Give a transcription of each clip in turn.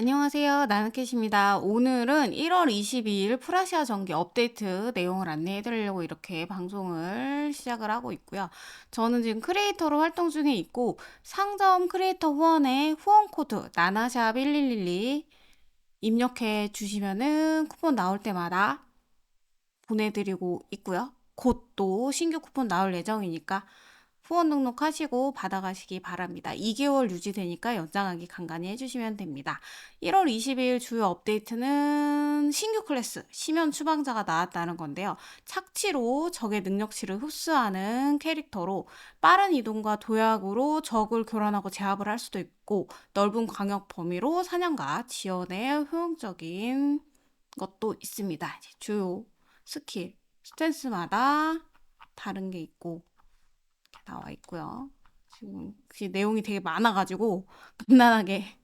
안녕하세요. 나는캣입니다. 오늘은 1월 22일 프라시아 전기 업데이트 내용을 안내해 드리려고 이렇게 방송을 시작을 하고 있고요. 저는 지금 크리에이터로 활동 중에 있고 상점 크리에이터 후원에 후원 코드 나나샵 1112 입력해 주시면은 쿠폰 나올 때마다 보내드리고 있고요. 곧 또 신규 쿠폰 나올 예정이니까 후원 등록하시고 받아가시기 바랍니다. 2개월 유지되니까 연장하기 간간히 해주시면 됩니다. 1월 22일 주요 업데이트는 신규 클래스 심연 추방자가 나왔다는 건데요. 착취로 적의 능력치를 흡수하는 캐릭터로 빠른 이동과 도약으로 적을 교란하고 제압을 할 수도 있고 넓은 광역 범위로 사냥과 지원에 효용적인 것도 있습니다. 주요 스킬 스탠스마다 다른 게 있고 나와 있고요. 지금 그 내용이 되게 많아가지고 간단하게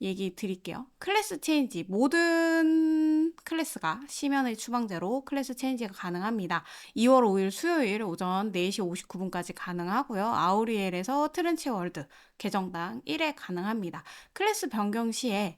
얘기 드릴게요. 클래스 체인지 모든 클래스가 심연의 추방제로 클래스 체인지가 가능합니다. 2월 5일 수요일 오전 4시 59분까지 가능하고요. 아우리엘에서 트렌치 월드 계정당 1회 가능합니다. 클래스 변경 시에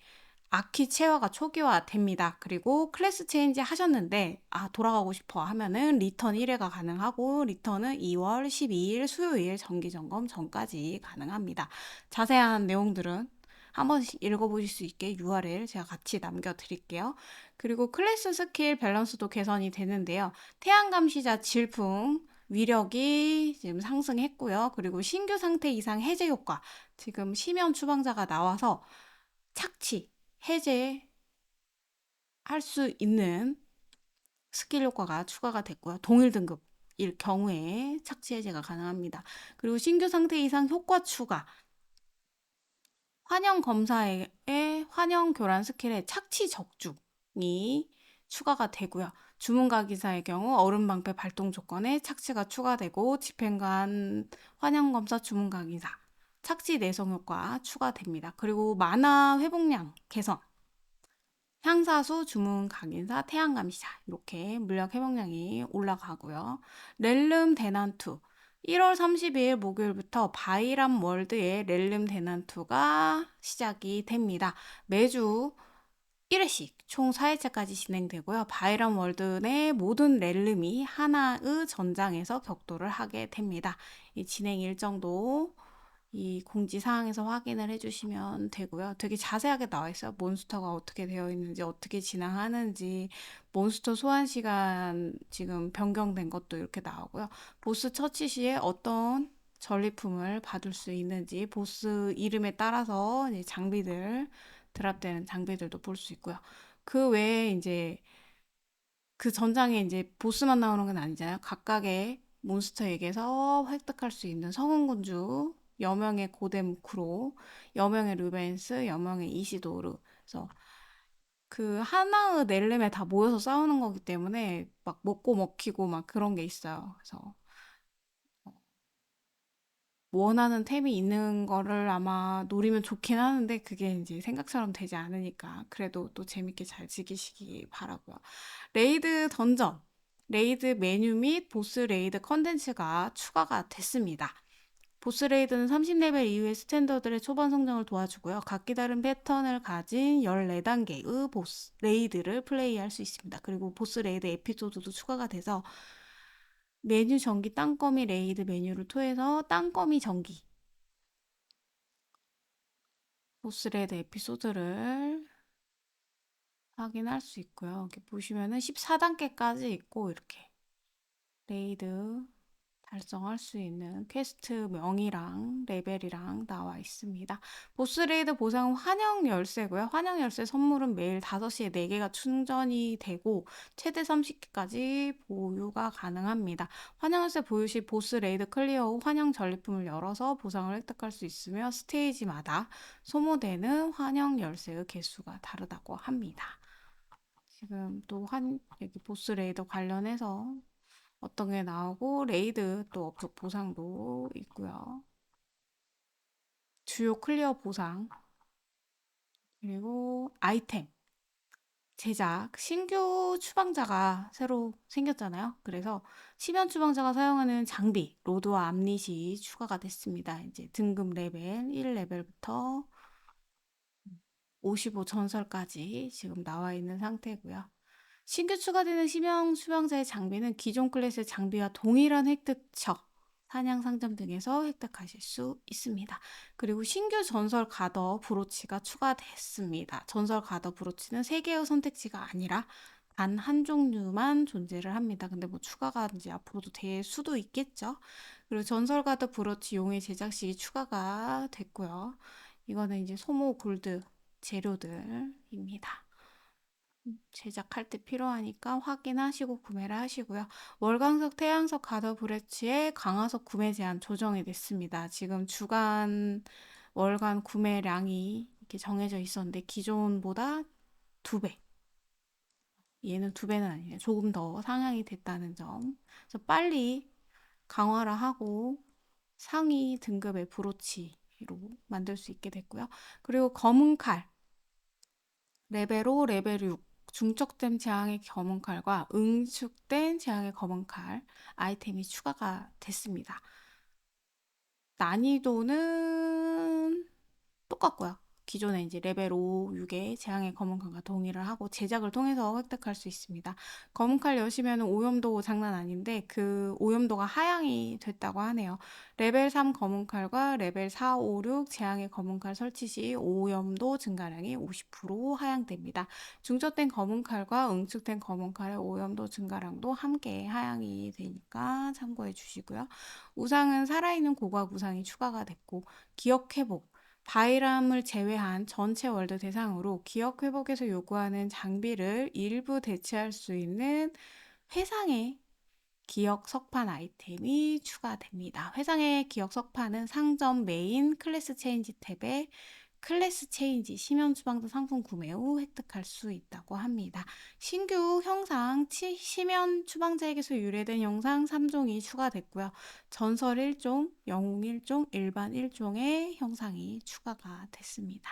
아키 체화가 초기화됩니다. 그리고 클래스 체인지 하셨는데 아 돌아가고 싶어 하면은 리턴 1회가 가능하고 리턴은 2월 12일 수요일 정기 점검 전까지 가능합니다. 자세한 내용들은 한 번씩 읽어보실 수 있게 URL 제가 같이 남겨드릴게요. 그리고 클래스 스킬 밸런스도 개선이 되는데요. 태양 감시자 질풍 위력이 지금 상승했고요. 그리고 신규 상태 이상 해제 효과 지금 심연 추방자가 나와서 착취 해제할 수 있는 스킬 효과가 추가가 됐고요. 동일 등급일 경우에 착취 해제가 가능합니다. 그리고 신규 상태 이상 효과 추가. 환영 검사의 환영 교란 스킬의 착취 적중이 추가가 되고요. 주문가 기사의 경우 얼음 방패 발동 조건에 착취가 추가되고 집행관 환영 검사 주문가 기사 착지 내성 효과 추가됩니다. 그리고 만화 회복량 개선, 향사수, 주문 각인사, 태양 감시자 이렇게 물약 회복량이 올라가고요. 렐름 대난투 1월 30일 목요일부터 바이람 월드의 렐름 대난투가 시작이 됩니다. 매주 1회씩 총 4회차까지 진행되고요. 바이람 월드 내 모든 렐름이 하나의 전장에서 격돌을 하게 됩니다. 이 진행 일정도 이 공지 사항에서 확인을 해주시면 되고요. 되게 자세하게 나와 있어요. 몬스터가 어떻게 되어 있는지, 어떻게 진행하는지, 몬스터 소환 시간 지금 변경된 것도 이렇게 나오고요. 보스 처치 시에 어떤 전리품을 받을 수 있는지, 보스 이름에 따라서 장비들, 드랍되는 장비들도 볼 수 있고요. 그 외에 이제 그 전장에 이제 보스만 나오는 건 아니잖아요. 각각의 몬스터에게서 획득할 수 있는 성운군주 여명의 고뎀 크로, 여명의 루벤스, 여명의 이시도르. 그래서 그 하나의 넬름에 다 모여서 싸우는 거기 때문에 막 먹고 먹히고 막 그런 게 있어요. 그래서 원하는 템이 있는 거를 아마 노리면 좋긴 하는데 그게 이제 생각처럼 되지 않으니까 그래도 또 재밌게 잘 즐기시기 바라고요. 레이드 던전, 레이드 메뉴 및 보스 레이드 컨텐츠가 추가가 됐습니다. 보스 레이드는 30레벨 이후의 스탠더들의 초반 성장을 도와주고요. 각기 다른 패턴을 가진 14단계의 보스 레이드를 플레이할 수 있습니다. 그리고 보스 레이드 에피소드도 추가가 돼서 메뉴 전기 땅거미 레이드 메뉴를 통해서 땅거미 전기 보스 레이드 에피소드를 확인할 수 있고요. 이렇게 보시면은 14단계까지 있고 이렇게 레이드 달성할 수 있는 퀘스트 명이랑 레벨이랑 나와 있습니다. 보스 레이드 보상은 환영 열쇠고요. 환영 열쇠 선물은 매일 5시에 4개가 충전이 되고 최대 30개까지 보유가 가능합니다. 환영 열쇠 보유 시 보스 레이드 클리어 후 환영 전리품을 열어서 보상을 획득할 수 있으며 스테이지마다 소모되는 환영 열쇠의 개수가 다르다고 합니다. 지금 또 한 여기 보스 레이더 관련해서 어떤 게 나오고 레이드 또 업적 보상도 있고요. 주요 클리어 보상 그리고 아이템 제작 신규 추방자가 새로 생겼잖아요. 그래서 심연 추방자가 사용하는 장비 로드와 암릿이 추가가 됐습니다. 이제 등급 레벨 1레벨부터 55 전설까지 지금 나와 있는 상태고요. 신규 추가되는 심형 수명자의 장비는 기존 클래스의 장비와 동일한 획득처, 사냥 상점 등에서 획득하실 수 있습니다. 그리고 신규 전설 가더 브로치가 추가됐습니다. 전설 가더 브로치는 세 개의 선택지가 아니라 단 한 종류만 존재를 합니다. 근데 뭐 추가가 이제 앞으로도 될 수도 있겠죠. 그리고 전설 가더 브로치 용의 제작식이 추가가 됐고요. 이거는 이제 소모 골드 재료들입니다. 제작할 때 필요하니까 확인하시고 구매를 하시고요. 월광석, 태양석, 가더 브레치의 강화석 구매 제한 조정이 됐습니다. 지금 주간 월간 구매량이 이렇게 정해져 있었는데 기존보다 두 배. 얘는 두 배는 아니에요. 조금 더 상향이 됐다는 점. 그래서 빨리 강화를 하고 상위 등급의 브로치로 만들 수 있게 됐고요. 그리고 검은 칼 레벨 5, 레벨 6 중첩된 재앙의 검은 칼과 응축된 재앙의 검은 칼 아이템이 추가가 됐습니다. 난이도는 똑같고요. 기존에 이제 레벨 5, 6의 재앙의 검은 칼과 동의를 하고 제작을 통해서 획득할 수 있습니다. 검은 칼 여시면 오염도 장난 아닌데 그 오염도가 하향이 됐다고 하네요. 레벨 3 검은 칼과 레벨 4, 5, 6 재앙의 검은 칼 설치 시 오염도 증가량이 50% 하향됩니다. 중첩된 검은 칼과 응축된 검은 칼의 오염도 증가량도 함께 하향이 되니까 참고해 주시고요. 우상은 살아있는 고각 우상이 추가가 됐고 기억 회복 바이람을 제외한 전체 월드 대상으로 기억 회복에서 요구하는 장비를 일부 대체할 수 있는 회상의 기억 석판 아이템이 추가됩니다. 회상의 기억 석판은 상점 메인 클래스 체인지 탭에 클래스 체인지 심연 추방도 상품 구매 후 획득할 수 있다고 합니다. 신규 형상 치, 심연 추방자에게서 유래된 형상 3종이 추가됐고요. 전설 1종, 영웅 1종, 일반 1종의 형상이 추가가 됐습니다.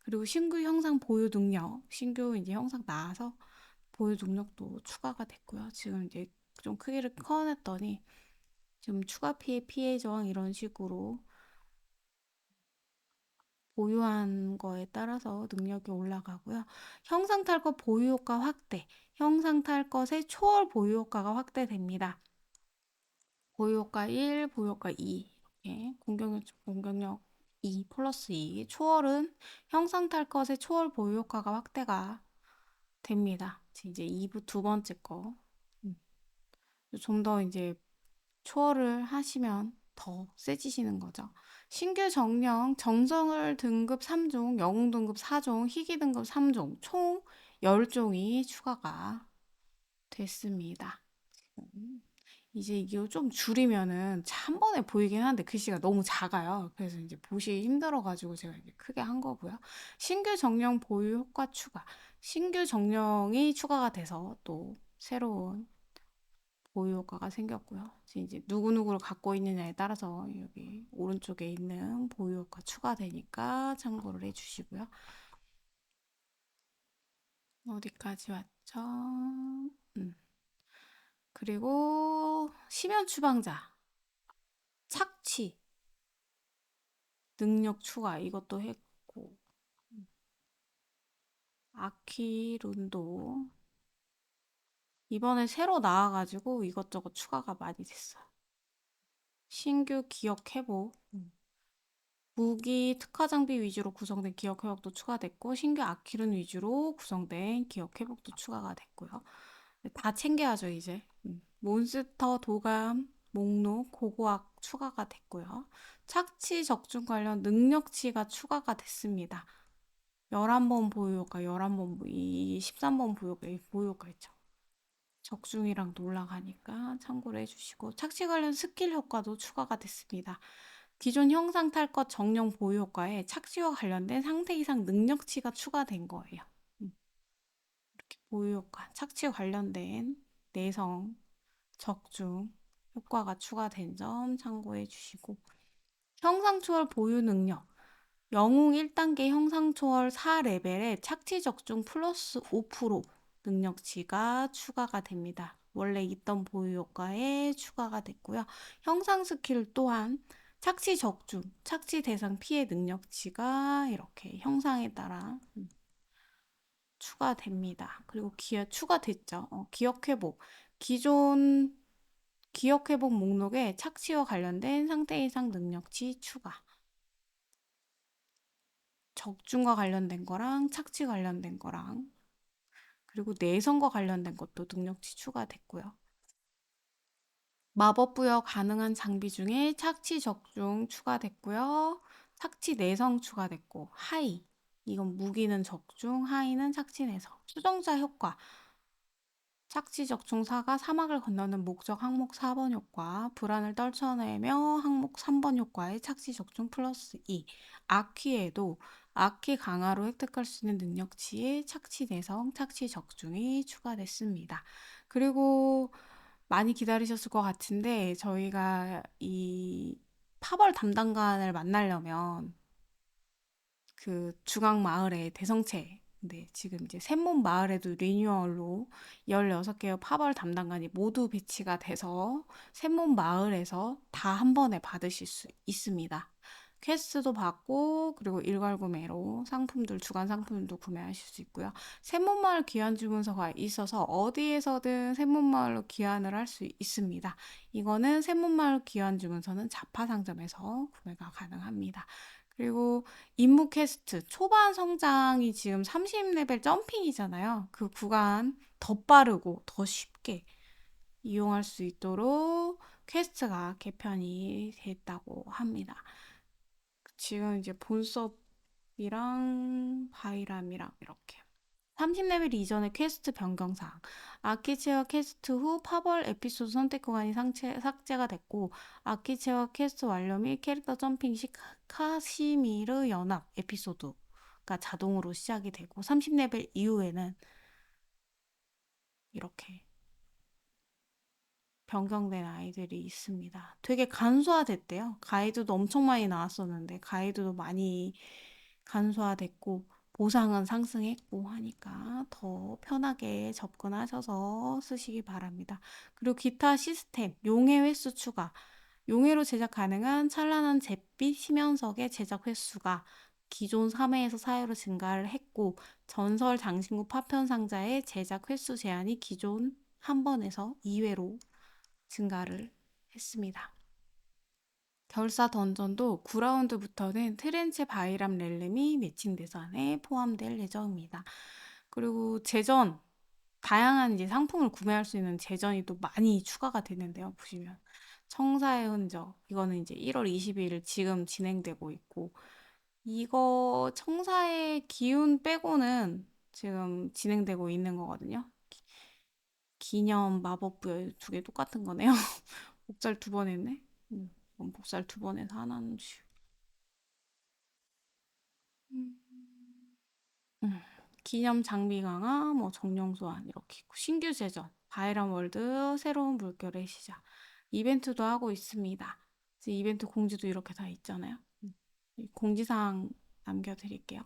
그리고 신규 형상 보유 능력, 신규 이제 형상 나와서 보유 능력도 추가가 됐고요. 지금 이제 좀 크기를 커냈더니 지금 추가 피해, 피해 저항 이런 식으로 보유한 거에 따라서 능력이 올라가고요. 형상 탈것 보유 효과 확대. 형상 탈 것의 초월 보유 효과가 확대됩니다. 보유 효과 1, 보유 효과 2. 이렇게 공격력, 공격력 2 플러스 2. 초월은 형상 탈 것의 초월 보유 효과가 확대가 됩니다. 이제 2부 두 번째 거. 음. 좀더 이제 초월을 하시면 더 세지시는 거죠. 신규 정령 정성을 등급 3종, 영웅 등급 4종, 희귀 등급 3종, 총 10종이 추가가 됐습니다. 이제 이게 좀 줄이면은 한 번에 보이긴 한데 글씨가 너무 작아요. 그래서 이제 보시 힘들어가지고 제가 이제 크게 한 거고요. 신규 정령 보유 효과 추가. 신규 정령이 추가가 돼서 또 새로운 보유 효과가 생겼고요. 이제 누구누구를 갖고 있느냐에 따라서 여기 오른쪽에 있는 보유 효과 추가되니까 참고를 해주시고요. 어디까지 왔죠? 음. 그리고 심연 추방자 착취 능력 추가 이것도 했고 아키룬도 이번에 새로 나와가지고 이것저것 추가가 많이 됐어요. 신규 기억 회복, 음. 무기 특화 장비 위주로 구성된 기억 회복도 추가됐고 신규 아키룬 위주로 구성된 기억 회복도 추가가 됐고요. 다 챙겨야죠 이제. 음. 몬스터 도감 목록 고고학 추가가 됐고요. 착취 적중 관련 능력치가 추가가 됐습니다. 11번 보유효과, 11번, 이 13번 보유효과, 보유효과 있죠. 적중이랑 올라가니까 참고를 해주시고 착취 관련 스킬 효과도 추가가 됐습니다. 기존 형상 탈것 정령 보유 효과에 착취와 관련된 상태 이상 능력치가 추가된 거예요. 음. 이렇게 보유 효과, 착취 관련된 내성, 적중 효과가 추가된 점 참고해 주시고 형상 초월 보유 능력 영웅 1단계 형상 초월 4레벨에 착취 적중 플러스 5% 능력치가 추가가 됩니다. 원래 있던 보유 효과에 추가가 됐고요. 형상 스킬 또한 착취 적중, 착취 대상 피해 능력치가 이렇게 형상에 따라 음, 추가됩니다. 그리고 기억 추가됐죠. 어, 기억 회복. 기존 기억 회복 목록에 착취와 관련된 상태 이상 능력치 추가. 적중과 관련된 거랑 착취 관련된 거랑 그리고 내성과 관련된 것도 능력치 추가됐고요. 마법 부여 가능한 장비 중에 착취 적중 추가됐고요. 착취 내성 추가됐고 하이 이건 무기는 적중, 하이는 착취 내성. 수정자 효과 착취 적중 4가 사막을 건너는 목적 항목 4번 효과, 불안을 떨쳐내며 항목 3번 효과의 착취 적중 플러스 2. 아퀴에도 아퀴 강화로 획득할 수 있는 능력치의 착취 내성, 착취 적중이 추가됐습니다. 그리고 많이 기다리셨을 것 같은데 저희가 이 파벌 담당관을 만나려면 그 주강 마을의 대성체 네, 지금 이제 샘몬 마을에도 리뉴얼로 16개의 파벌 담당관이 모두 배치가 돼서 샘몬 마을에서 다 한 번에 받으실 수 있습니다. 퀘스트도 받고 그리고 일괄 구매로 상품들 주간 상품도 구매하실 수 있고요. 샘몬마을 귀환 주문서가 있어서 어디에서든 샘몬마을로 귀환을 할 수 있습니다. 이거는 샘몬마을 귀환 주문서는 자파 상점에서 구매가 가능합니다. 그리고 임무 퀘스트 초반 성장이 지금 30레벨 점핑이잖아요. 그 구간 더 빠르고 더 쉽게 이용할 수 있도록 퀘스트가 개편이 됐다고 합니다. 지금 이제 본섭이랑 바이람이랑 이렇게. 30레벨 이전의 퀘스트 변경사항 아키체와 퀘스트 후 파벌 에피소드 선택 구간이 상체, 삭제가 됐고 아키체와 퀘스트 완료 및 캐릭터 점핑 시 카시미르 연합 에피소드가 자동으로 시작이 되고 30레벨 이후에는 이렇게 변경된 아이들이 있습니다. 되게 간소화됐대요. 가이드도 엄청 많이 나왔었는데 가이드도 많이 간소화됐고 보상은 상승했고 하니까 더 편하게 접근하셔서 쓰시기 바랍니다. 그리고 기타 시스템, 용해 횟수 추가. 용해로 제작 가능한 찬란한 잿빛 심연석의 제작 횟수가 기존 3회에서 4회로 증가를 했고 전설 장신구 파편 상자의 제작 횟수 제한이 기존 한 번에서 2회로 증가를 했습니다. 결사 던전도 9라운드부터는 트렌체 바이람 렐름이 매칭 대전에 포함될 예정입니다. 그리고 재전 다양한 이제 상품을 구매할 수 있는 재전이 또 많이 추가가 되는데요. 보시면 청사의 흔적 이거는 이제 1월 22일 지금 진행되고 있고 이거 청사의 기운 빼고는 지금 진행되고 있는 거거든요. 기념 마법 부여 두 개 똑같은 거네요. 목잘 두번 했네. 음, 목살 두 번 해서 하나는 지 음. 음, 기념 장비 강화, 뭐 정령 소환 이렇게 있고 신규 제전, 바이런 월드 새로운 물결의 시작 이벤트도 하고 있습니다. 이벤트 공지도 이렇게 다 있잖아요. 음, 공지사항 남겨드릴게요.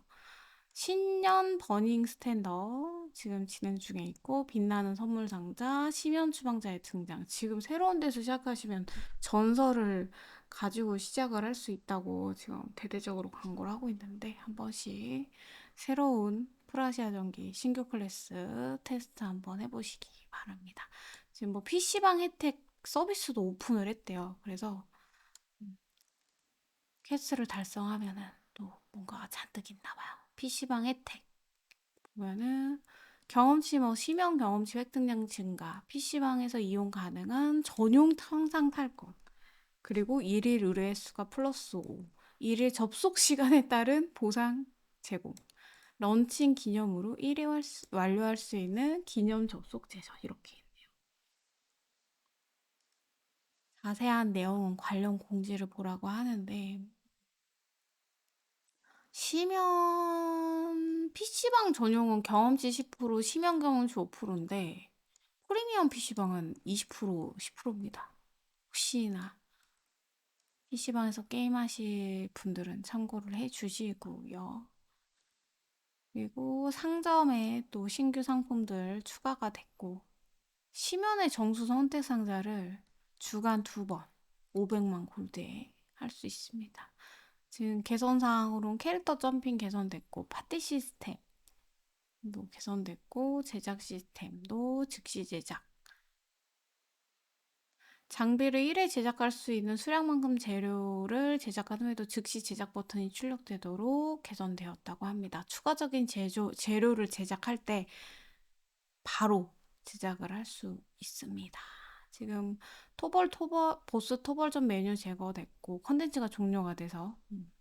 신년 버닝 스탠더 지금 진행 중에 있고 빛나는 선물 상자 심연 추방자의 등장 지금 새로운 데서 시작하시면 전설을 가지고 시작을 할 수 있다고 지금 대대적으로 광고를 하고 있는데 한 번씩 새로운 프라시아 전기 신규 클래스 테스트 한번 해보시기 바랍니다. 지금 뭐 PC방 혜택 서비스도 오픈을 했대요. 그래서 음, 캐스를 달성하면은 또 뭔가가 잔뜩 있나 봐요. PC방 혜택 보면은 경험치 뭐 심형 경험치 획득량 증가, PC방에서 이용 가능한 전용 상상 탈권, 그리고 일일 의뢰 횟수가 플러스 5, 일일 접속 시간에 따른 보상 제공, 런칭 기념으로 1회 완료할 수 있는 기념 접속 제전 이렇게 있네요. 자세한 내용은 관련 공지를 보라고 하는데 심연 PC방 전용은 경험치 10%, 심연 경험치 5%인데 프리미엄 PC방은 20% 10%입니다. 혹시나 PC방에서 게임하실 분들은 참고를 해 주시고요. 그리고 상점에 또 신규 상품들 추가가 됐고 심연의 정수 선택 상자를 주간 두 번 500만 골드에 할 수 있습니다. 지금 개선 사항으로는 캐릭터 점핑 개선됐고, 파티 시스템도 개선됐고, 제작 시스템도 즉시 제작. 장비를 1회 제작할 수 있는 수량만큼 재료를 제작한 후에도 즉시 제작 버튼이 출력되도록 개선되었다고 합니다. 추가적인 제조, 재료를 제작할 때 바로 제작을 할 수 있습니다. 지금 토벌 토벌 보스 토벌전 메뉴 제거됐고 컨텐츠가 종료가 돼서 음.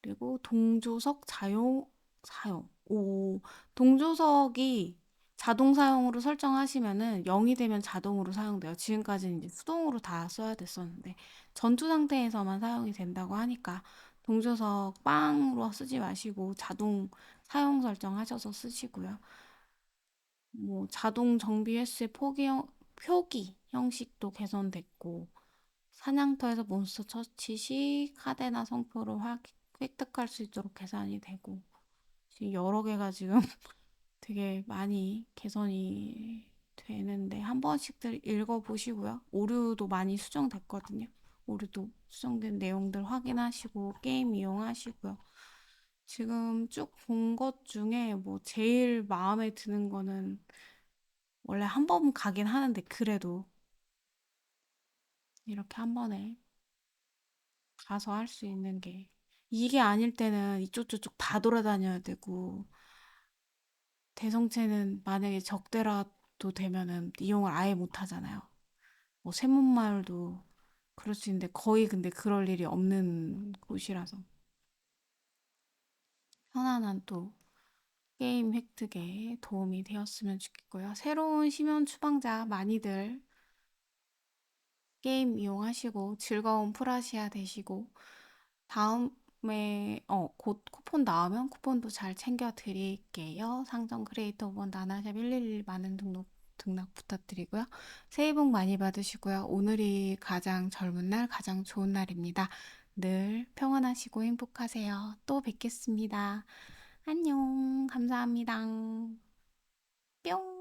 그리고 동조석 자용 사용 오 동조석이 자동 사용으로 설정하시면은 0이 되면 자동으로 사용돼요. 지금까지는 이제 수동으로 다 써야 됐었는데 전투 상태에서만 사용이 된다고 하니까 동조석 빵으로 쓰지 마시고 자동 사용 설정하셔서 쓰시고요. 뭐 자동 정비 횟수의 포기 형, 표기 형식도 개선됐고 사냥터에서 몬스터 처치 시 카드나 성표를 확, 획득할 수 있도록 개선이 되고 지금 여러 개가 지금 되게 많이 개선이 되는데 한 번씩들 읽어보시고요. 오류도 많이 수정됐거든요. 오류도 수정된 내용들 확인하시고 게임 이용하시고요. 지금 쭉 본 것 중에 뭐 제일 마음에 드는 거는 원래 한 번 가긴 하는데 그래도 이렇게 한 번에 가서 할 수 있는 게 이게 아닐 때는 이쪽 저쪽 다 돌아다녀야 되고 대성체는 만약에 적대라도 되면은 이용을 아예 못 하잖아요. 뭐 샘문마을도 그럴 수 있는데 거의 근데 그럴 일이 없는 곳이라서 편안한 또 게임 획득에 도움이 되었으면 좋겠고요. 새로운 심연 추방자 많이들 게임 이용하시고 즐거운 프라시아 되시고 다음에 어, 곧 쿠폰 나오면 쿠폰도 잘 챙겨 드릴게요. 상점 크리에이터 본 나나샵 111 많은 등록 등락 부탁드리고요. 새해 복 많이 받으시고요. 오늘이 가장 젊은 날, 가장 좋은 날입니다. 늘 평안하시고 행복하세요. 또 뵙겠습니다. 안녕. 감사합니다. 뿅.